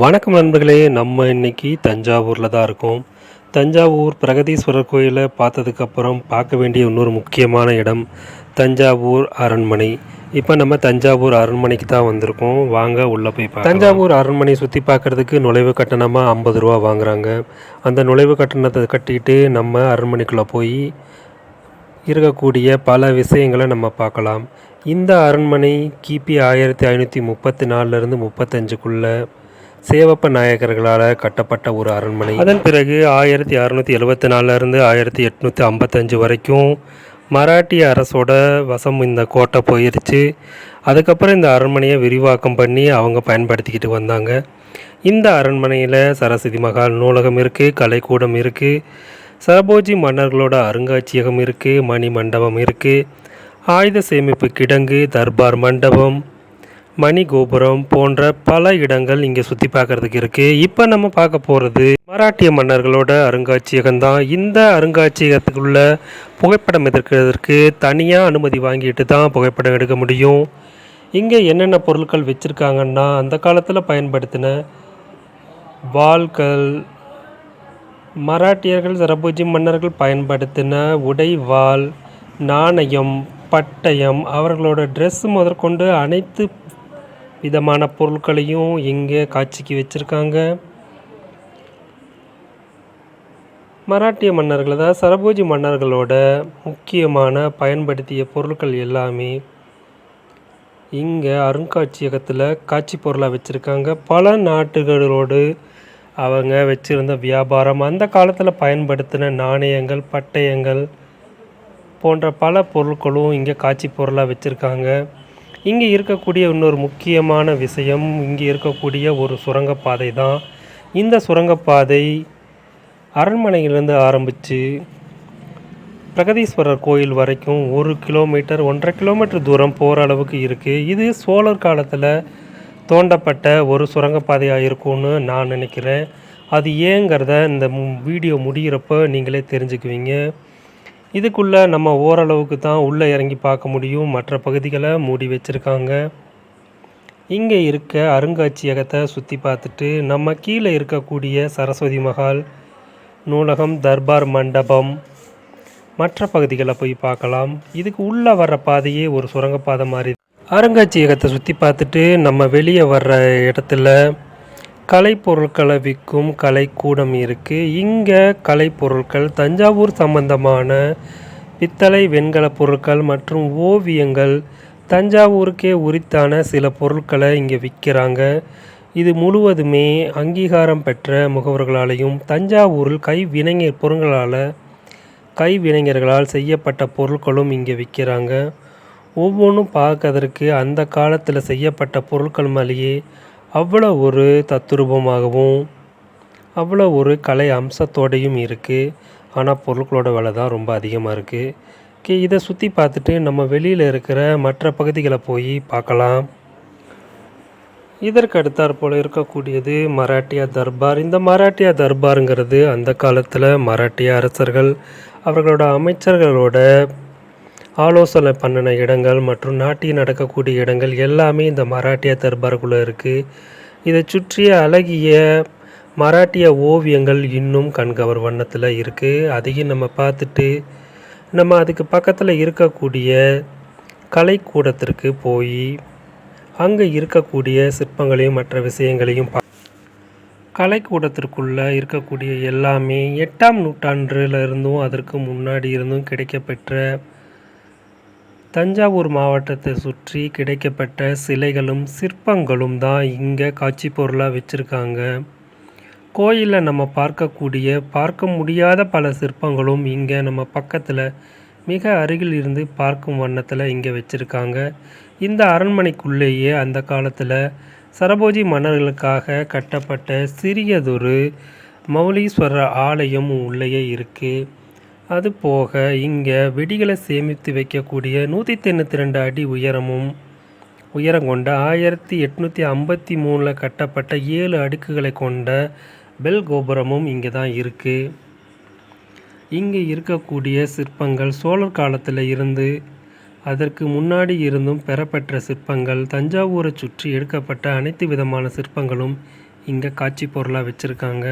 வணக்கம் நண்பர்களே நம்ம இன்னைக்கு தஞ்சாவூரில் தான் இருக்கோம். தஞ்சாவூர் பிரகதீஸ்வரர் கோயிலை பார்த்ததுக்கப்புறம் பார்க்க வேண்டிய இன்னொரு முக்கியமான இடம் தஞ்சாவூர் அரண்மனை. இப்போ நம்ம தஞ்சாவூர் அரண்மனைக்கு தான் வந்திருக்கோம். வாங்க உள்ளே போய் பார்க்கலாம். தஞ்சாவூர் அரண்மனை சுற்றி பார்க்குறதுக்கு நுழைவு கட்டணமாக ஐம்பது ரூபா வாங்குறாங்க. அந்த நுழைவு கட்டணத்தை கட்டிட்டு நம்ம அரண்மனைக்குள்ளே போய் இருக்கக்கூடிய பல விஷயங்களை நம்ம பார்க்கலாம். இந்த அரண்மனை கிபி ஆயிரத்தி ஐநூற்றி முப்பத்தி நாலுலேருந்து முப்பத்தஞ்சுக்குள்ளே சேவப்ப நாயக்கர்களால் கட்டப்பட்ட ஒரு அரண்மனை. அதன் பிறகு ஆயிரத்தி அறநூற்றி எழுபத்தி நாலுலேருந்து ஆயிரத்தி எட்நூற்றி ஐம்பத்தஞ்சு வரைக்கும் மராட்டிய அரசோட வசம் இந்த கோட்டை போயிடுச்சு அதுக்கப்புறம் இந்த அரண்மனையை விரிவாக்கம் பண்ணி அவங்க பயன்படுத்திக்கிட்டு வந்தாங்க. இந்த அரண்மனையில் சரஸ்வதி மகால் நூலகம் இருக்குது கலைக்கூடம் இருக்குது சரபோஜி மன்னர்களோட அருங்காட்சியகம் இருக்குது மணி மண்டபம் இருக்குது ஆயுத சேமிப்பு கிடங்கு தர்பார் மண்டபம் மணி கோபுரம் போன்ற பல இடங்கள் இங்கே சுற்றி பார்க்கறதுக்கு இருக்குது இப்போ நம்ம பார்க்க போகிறது மராட்டிய மன்னர்களோட அருங்காட்சியகம் தான் இந்த அருங்காட்சியகத்துக்குள்ள புகைப்படம் எதிர்க்கிறதுக்கு தனியாக அனுமதி வாங்கிட்டு தான் புகைப்படம் எடுக்க முடியும். இங்கே என்னென்ன பொருட்கள் வச்சுருக்காங்கன்னா அந்த காலத்தில் பயன்படுத்தின வாள்கள் மராட்டியர்கள் சரபோஜி மன்னர்கள் பயன்படுத்தின உடைவாள் நாணயம் பட்டயம் அவர்களோட ட்ரெஸ் முதற்கொண்டு அனைத்து விதமான பொருட்களையும் இங்கே காட்சிக்கு வச்சுருக்காங்க. மராட்டிய மன்னர்கள் அதாவது சரபோஜி மன்னர்களோட முக்கியமான பயன்படுத்திய பொருட்கள் எல்லாமே இங்கே அருங்காட்சியகத்தில் காட்சி பொருளாக வச்சுருக்காங்க. பல நாட்டுகளோடு அவங்க வச்சுருந்த வியாபாரம் அந்த காலத்தில் பயன்படுத்தின நாணயங்கள் பட்டயங்கள் போன்ற பல பொருட்களும் இங்கே காட்சி பொருளாக வச்சுருக்காங்க. இங்கே இருக்கக்கூடிய இன்னொரு முக்கியமான விஷயம் இங்கே இருக்கக்கூடிய ஒரு சுரங்கப்பாதை தான். இந்த சுரங்கப்பாதை அரண்மனையிலிருந்து ஆரம்பித்து பிரகதீஸ்வரர் கோயில் வரைக்கும் ஒரு கிலோமீட்டர் ஒன்றரை கிலோமீட்டர் தூரம் போகிற அளவுக்கு இருக்குது இது சோழர் காலத்தில் தோண்டப்பட்ட ஒரு சுரங்கப்பாதையாக இருக்கும்னு நான் நினைக்கிறேன். அது ஏங்கிறத இந்த வீடியோ முடிகிறப்ப நீங்களே தெரிஞ்சுக்குவீங்க. இதுக்குள்ளே நம்ம ஓரளவுக்கு தான் உள்ளே இறங்கி பார்க்க முடியும். மற்ற பகுதிகளை மூடி வச்சுருக்காங்க. இங்கே இருக்க அருங்காட்சியகத்தை சுற்றி பார்த்துட்டு நம்ம கீழே இருக்கக்கூடிய சரஸ்வதி மஹால் நூலகம் தர்பார் மண்டபம் மற்ற பகுதிகளை போய் பார்க்கலாம். இதுக்கு உள்ளே வர்ற பாதையே ஒரு சுரங்கப்பாதை மாதிரி. அருங்காட்சியகத்தை சுற்றி பார்த்துட்டு நம்ம வெளியே வர்ற இடத்துல கலைப்பொருட்களை விற்கும் கலைக்கூடம் இருக்குது இங்கே கலைப்பொருட்கள் தஞ்சாவூர் சம்பந்தமான பித்தளை வெண்கல பொருட்கள் மற்றும் ஓவியங்கள் தஞ்சாவூருக்கே உரித்தான சில பொருட்களை இங்கே விற்கிறாங்க இது முழுவதுமே அங்கீகாரம் பெற்ற முகவர்களாலையும் தஞ்சாவூரில் கைவினைஞர் பொருட்களால் கைவினைஞர்களால் செய்யப்பட்ட பொருட்களும் இங்கே விற்கிறாங்க ஒவ்வொன்றும் பார்க்கறதற்கு அந்த காலத்தில் செய்யப்பட்ட பொருட்கள் மேலேயே அவ்வளோ ஒரு தத்துரூபமாகவும் அவ்வளோ ஒரு கலை அம்சத்தோடையும் இருக்குது ஆனால் பொருட்களோட விலை தான் ரொம்ப அதிகமாக இருக்குது கே இதை சுற்றி பார்த்துட்டு நம்ம வெளியில் இருக்கிற மற்ற பகுதிகளை போய் பார்க்கலாம். இதற்கு அடுத்தாற் போல் இருக்கக்கூடியது மராட்டியா தர்பார். இந்த மராட்டியா தர்பாருங்கிறது அந்த காலத்தில் மராட்டிய அரசர்கள் அவர்களோட அமைச்சர்களோட ஆலோசனை பண்ணின இடங்கள் மற்றும் நாட்டில் நடக்கக்கூடிய இடங்கள் எல்லாமே இந்த மராட்டிய தர்பாருக்குள்ளே இருக்குது இதை சுற்றிய அழகிய மராட்டிய ஓவியங்கள் இன்னும் கண்கவர் வண்ணத்தில் இருக்குது அதையும் நம்ம பார்த்துட்டு நம்ம அதுக்கு பக்கத்தில் இருக்கக்கூடிய கலைக்கூடத்திற்கு போய் அங்கே இருக்கக்கூடிய சிற்பங்களையும் மற்ற விஷயங்களையும் பா கலைக்கூடத்திற்குள்ளே இருக்கக்கூடிய எல்லாமே எட்டாம் நூற்றாண்டுல இருந்தும் அதற்கு முன்னாடி இருந்தும் கிடைக்கப்பெற்ற தஞ்சாவூர் மாவட்டத்தை சுற்றி கிடைக்கப்பட்ட சிலைகளும் சிற்பங்களும் தான் இங்கே காட்சி பொருளாக வச்சுருக்காங்க. கோயிலில் நம்ம பார்க்கக்கூடிய பார்க்க முடியாத பல சிற்பங்களும் இங்கே நம்ம பக்கத்தில் மிக அருகில் இருந்து பார்க்கும் வண்ணத்தில் இங்கே வச்சுருக்காங்க. இந்த அரண்மனைக்குள்ளேயே அந்த காலத்தில் சரபோஜி மன்னர்களுக்காக கட்டப்பட்ட சிறியதொரு மௌலீஸ்வரர் ஆலயம் உள்ளேயே இருக்குது அது போக இங்கே வெடிகளை சேமித்து வைக்கக்கூடிய நூற்றி தொண்ணூற்றி ரெண்டு அடி உயரமும் உயரம் கொண்ட ஆயிரத்தி எட்நூற்றி ஐம்பத்தி மூணில் கட்டப்பட்ட ஏழு அடுக்குகளை கொண்ட பெல் கோபுரமும் இங்கே தான் இருக்குது இங்கே இருக்கக்கூடிய சிற்பங்கள் சோழர் காலத்தில் இருந்து அதற்கு முன்னாடி இருந்தும் பெறப்பெற்ற சிற்பங்கள் தஞ்சாவூரை சுற்றி எடுக்கப்பட்ட அனைத்து விதமான சிற்பங்களும் இங்கே காட்சி பொருளாக வச்சுருக்காங்க.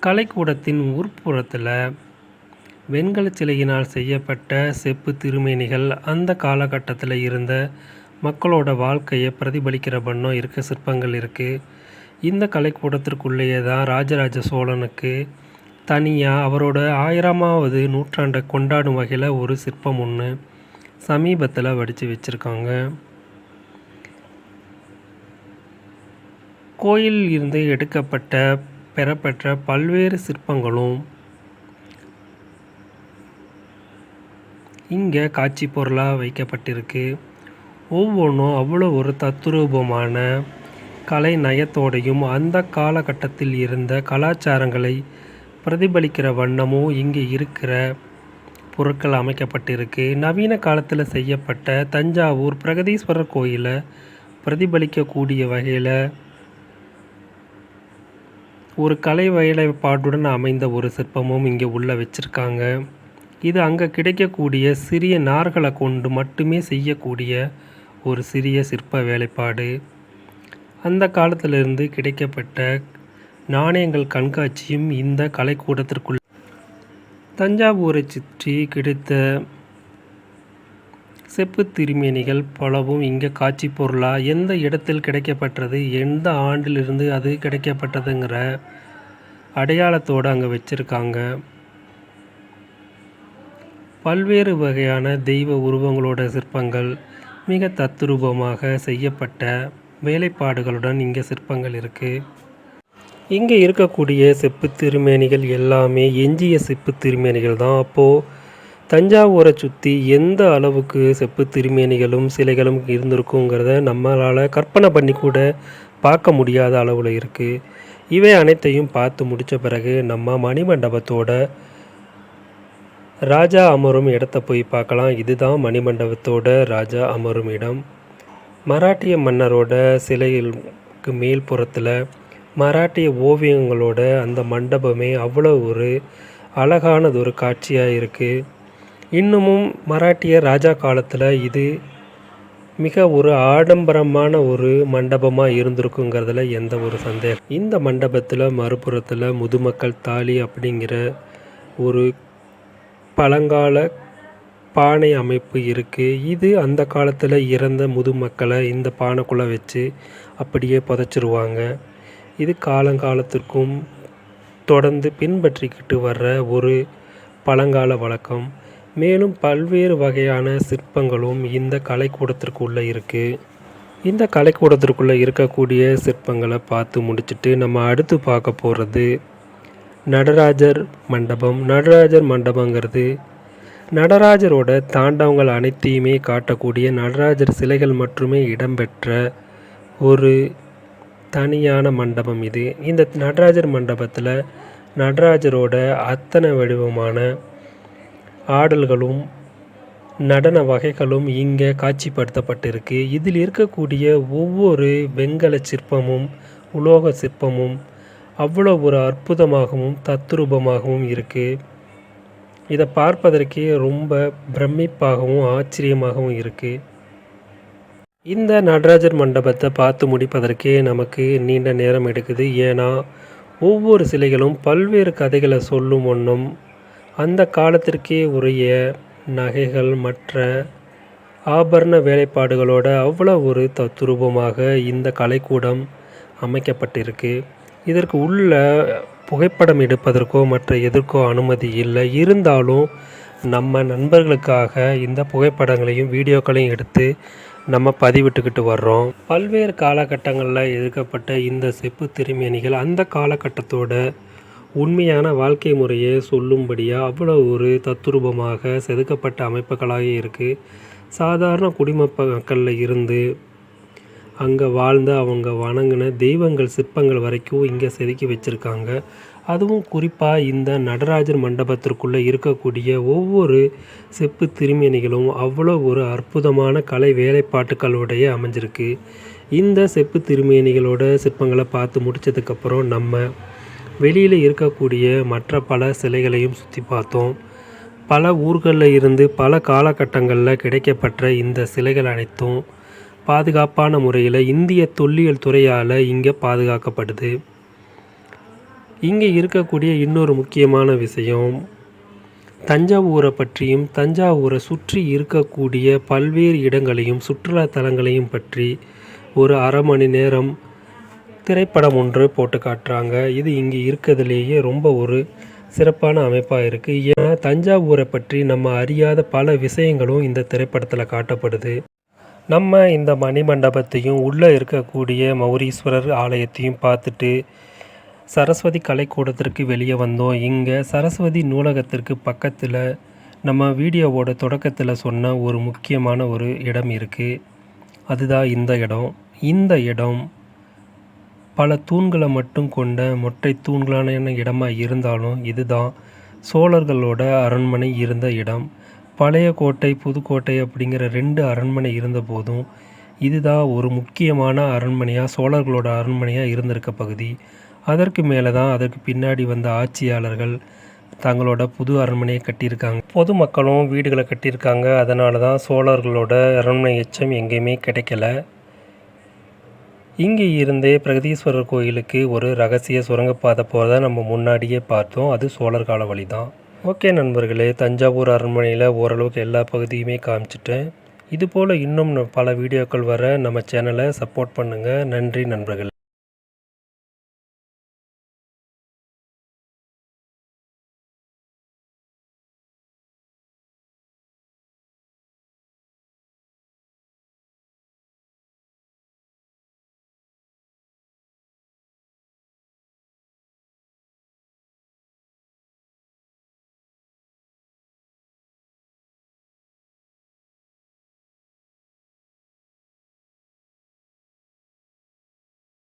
கலைக்கூடத்தின் உட்புறத்தில் வெண்கல சிலையினால் செய்யப்பட்ட செப்பு திருமேனிகள் அந்த காலகட்டத்தில் இருந்த மக்களோட வாழ்க்கையை பிரதிபலிக்கிற வண்ணம் இருக்க சிற்பங்கள் இருக்குது இந்த கலைக்கூடத்திற்குள்ளேயே தான் ராஜராஜ சோழனுக்கு தனியாக அவரோட ஆயிரமாவது நூற்றாண்டை கொண்டாடும் வகையில் ஒரு சிற்பம் ஒன்று சமீபத்தில் வடித்து வச்சுருக்காங்க. கோயிலில் இருந்து எடுக்கப்பட்ட பெறப்பெற்ற பல்வேறு சிற்பங்களும் இங்கே காட்சி பொருளாக வைக்கப்பட்டிருக்கு. ஒவ்வொன்றும் அவ்வளோ ஒரு தத்ரூபமான கலை நயத்தோடையும் அந்த காலகட்டத்தில் இருந்த கலாச்சாரங்களை பிரதிபலிக்கிற வண்ணமும் இங்கே இருக்கிற பொருட்கள் அமைக்கப்பட்டிருக்கு. நவீன காலத்தில் செய்யப்பட்ட தஞ்சாவூர் பிரகதீஸ்வரர் கோயிலை பிரதிபலிக்கக்கூடிய வகையில் ஒரு கலை வேலைப்பாட்டுடன் அமைந்த ஒரு சிற்பமும் இங்கே உள்ளே வச்சுருக்காங்க. இது அங்கே கிடைக்கக்கூடிய சிறிய நார்களை கொண்டு மட்டுமே செய்யக்கூடிய ஒரு சிறிய சிற்ப வேலைப்பாடு. அந்த காலத்திலிருந்து கிடைக்கப்பட்ட நாணயங்கள் கண்காட்சியும் இந்த கலைக்கூடத்திற்குள். தஞ்சாவூரை சுற்றி கிடைத்த செப்பு திருமேனிகள் பலவும் இங்கே காட்சி பொருளாக எந்த இடத்தில் கிடைக்கப்பட்டது எந்த ஆண்டிலிருந்து அது கிடைக்கப்பட்டதுங்கிற அடையாளத்தோடு அங்கே வச்சுருக்காங்க. பல்வேறு வகையான தெய்வ உருவங்களோட சிற்பங்கள் மிக தத்ரூபமாக செய்யப்பட்ட வேலைப்பாடுகளுடன் இங்கே சிற்பங்கள் இருக்குது இங்கே இருக்கக்கூடிய செப்பு திருமேனிகள் எல்லாமே எஞ்சிய செப்பு திருமேனிகள் தான். அப்போது தஞ்சாவூரை சுற்றி எந்த அளவுக்கு செப்பு திருமேனிகளும் சிலைகளும் இருந்திருக்குங்கிறத நம்மளால் கற்பனை பண்ணி கூட பார்க்க முடியாத அளவில் இருக்குது இவை அனைத்தையும் பார்த்து முடித்த பிறகு நம்ம மணிமண்டபத்தோட ராஜா அமரும் இடத்த போய் பார்க்கலாம். இதுதான் மணிமண்டபத்தோட ராஜா அமரும் இடம். மராட்டிய மன்னரோட சிலைகளுக்கு மேல் புறத்தில் மராட்டிய ஓவியங்களோட அந்த மண்டபமே அவ்வளோ ஒரு அழகானது ஒரு காட்சியாக இருக்குது இன்னமும் மராட்டிய ராஜா காலத்தில் இது மிக ஒரு ஆடம்பரமான ஒரு மண்டபமாக இருந்திருக்குங்கிறதுல எந்த ஒரு சந்தேகம். இந்த மண்டபத்தில் மறுபுறத்தில் முதுமக்கள் தாலி அப்படிங்கிற ஒரு பழங்கால பானை அமைப்பு இருக்குது இது அந்த காலத்தில் இறந்த முதுமக்களை இந்த பானைக்குள்ளே வச்சு அப்படியே புதைச்சிருவாங்க. இது காலங்காலத்திற்கும் தொடர்ந்து பின்பற்றிக்கிட்டு வர்ற ஒரு பழங்கால வழக்கம். மேலும் பல்வேறு வகையான சிற்பங்களும் இந்த கலைக்கூடத்திற்குள்ளே இருக்குது இந்த கலைக்கூடத்திற்குள்ளே இருக்கக்கூடிய சிற்பங்களை பார்த்து முடிச்சுட்டு நம்ம அடுத்து பார்க்க போகிறது நடராஜர் மண்டபம். நடராஜர் மண்டபங்கிறது நடராஜரோட தாண்டவங்கள் அனைத்தையுமே காட்டக்கூடிய நடராஜர் சிலைகள் மட்டுமே இடம்பெற்ற ஒரு தனியான மண்டபம் இது. இந்த நடராஜர் மண்டபத்தில் நடராஜரோட அத்தனை வடிவமான ஆடல்களும் நடன வகைகளும் இங்கே காட்சிப்படுத்தப்பட்டிருக்கு. இதில் இருக்கக்கூடிய ஒவ்வொரு வெண்கல சிற்பமும் உலோக சிற்பமும் அவ்வளோ ஒரு அற்புதமாகவும் தத்ரூபமாகவும் இருக்குது இதை பார்ப்பதற்கே ரொம்ப பிரமிப்பாகவும் ஆச்சரியமாகவும் இருக்குது இந்த நடராஜர் மண்டபத்தை பார்த்து முடிப்பதற்கே நமக்கு நீண்ட நேரம் எடுக்குது. ஏன்னா ஒவ்வொரு சிலைகளும் பல்வேறு கதைகளை சொல்லும் வண்ணம் அந்த காலத்திற்கே உரிய நகைகள் மற்ற ஆபரண வேலைப்பாடுகளோட அவ்வளோ ஒரு தத்ரூபமாக இந்த கலைக்கூடம் அமைக்கப்பட்டிருக்கு. இதற்கு உள்ள புகைப்படம் எடுப்பதற்கோ மற்ற எதற்கோ அனுமதி இல்லை. இருந்தாலும் நம்ம நண்பர்களுக்காக இந்த புகைப்படங்களையும் வீடியோக்களையும் எடுத்து நம்ம பதிவிட்டுக்கிட்டு வர்றோம். பல்வேறு காலகட்டங்களில் எதிர்க்கப்பட்ட இந்த செப்பு திருமேனிகள் அந்த காலகட்டத்தோட உண்மையான வாழ்க்கை முறையை சொல்லும்படியாக அவ்வளோ ஒரு தத்துரூபமாக செதுக்கப்பட்ட அமைப்புகளாக இருக்குது சாதாரண குடிமக்களில் இருந்து அங்கே வாழ்ந்த அவங்க வணங்கின தெய்வங்கள் சிற்பங்கள் வரைக்கும் இங்கே செதுக்கி வச்சுருக்காங்க. அதுவும் குறிப்பாக இந்த நடராஜர் மண்டபத்திற்குள்ளே இருக்கக்கூடிய ஒவ்வொரு செப்பு திருமேனிகளும் அவ்வளோ ஒரு அற்புதமான கலை வேலைப்பாட்டுக்களுடைய அமைஞ்சிருக்கு. இந்த செப்பு திருமேனிகளோட சிற்பங்களை பார்த்து முடித்ததுக்கப்புறம் நம்ம வெளியில் இருக்கக்கூடிய மற்ற பல சிலைகளையும் சுற்றி பார்த்தோம். பல ஊர்களில் இருந்து பல காலகட்டங்களில் கிடைக்கப்பட்ட இந்த சிலைகள் அனைத்தும் பாதுகாப்பான முறையில் இந்திய தொல்லியல் துறையால் இங்கே பாதுகாக்கப்படுது. இங்கே இருக்கக்கூடிய இன்னொரு முக்கியமான விஷயம் தஞ்சாவூரை பற்றியும் தஞ்சாவூரை சுற்றி இருக்கக்கூடிய பல்வேறு இடங்களையும் சுற்றுலா தலங்களையும் பற்றி ஒரு அரை மணி நேரம் திரைப்படம் ஒன்று போட்டு காட்டுறாங்க. இது இங்கே இருக்கிறதுலேயே ரொம்ப ஒரு சிறப்பான அமைப்பாக இருக்குது ஏன்னா தஞ்சாவூரை பற்றி நம்ம அறியாத பல விஷயங்களும் இந்த திரைப்படத்தில் காட்டப்படுது. நம்ம இந்த மணிமண்டபத்தையும் உள்ளே இருக்கக்கூடிய மௌரீஸ்வரர் ஆலயத்தையும் பார்த்துட்டு சரஸ்வதி கலைக்கூடத்திற்கு வெளியே வந்தோம். இங்கே சரஸ்வதி நூலகத்திற்கு பக்கத்தில் நம்ம வீடியோவோட தொடக்கத்தில் சொன்ன ஒரு முக்கியமான ஒரு இடம் இருக்குது அதுதான் இந்த இடம். இந்த இடம் பல தூண்களை மட்டும் கொண்ட மொட்டை தூண்களான இடமா இருந்தாலும் இதுதான் சோழர்களோட அரண்மனை இருந்த இடம். பழைய கோட்டை புதுக்கோட்டை அப்படிங்கிற ரெண்டு அரண்மனை இருந்த போதும் இதுதான் ஒரு முக்கியமான அரண்மனையாக சோழர்களோட அரண்மனையாக இருந்திருக்க பகுதி. அதற்கு மேலே தான் அதற்கு பின்னாடி வந்த ஆட்சியாளர்கள் தங்களோட புது அரண்மனையை கட்டியிருக்காங்க. பொதுமக்களும் வீடுகளை கட்டியிருக்காங்க. அதனால தான் சோழர்களோட அரண்மனை எச்சம் எங்கேயுமே கிடைக்கல. இங்கே இருந்தே பிரகதீஸ்வரர் கோயிலுக்கு ஒரு ரகசிய சுரங்கப்பாதை போகிறத நம்ம முன்னாடியே பார்த்தோம். அது சோழர் கால வழி தான் ஓகே நண்பர்களே தஞ்சாவூர் அரண்மனையில் ஓரளவுக்கு எல்லா பகுதியுமே காமிச்சிட்டேன். இதுபோல் இன்னும் பல வீடியோக்கள் வர நம்ம சேனலை சப்போர்ட் பண்ணுங்கள் நன்றி நண்பர்களே.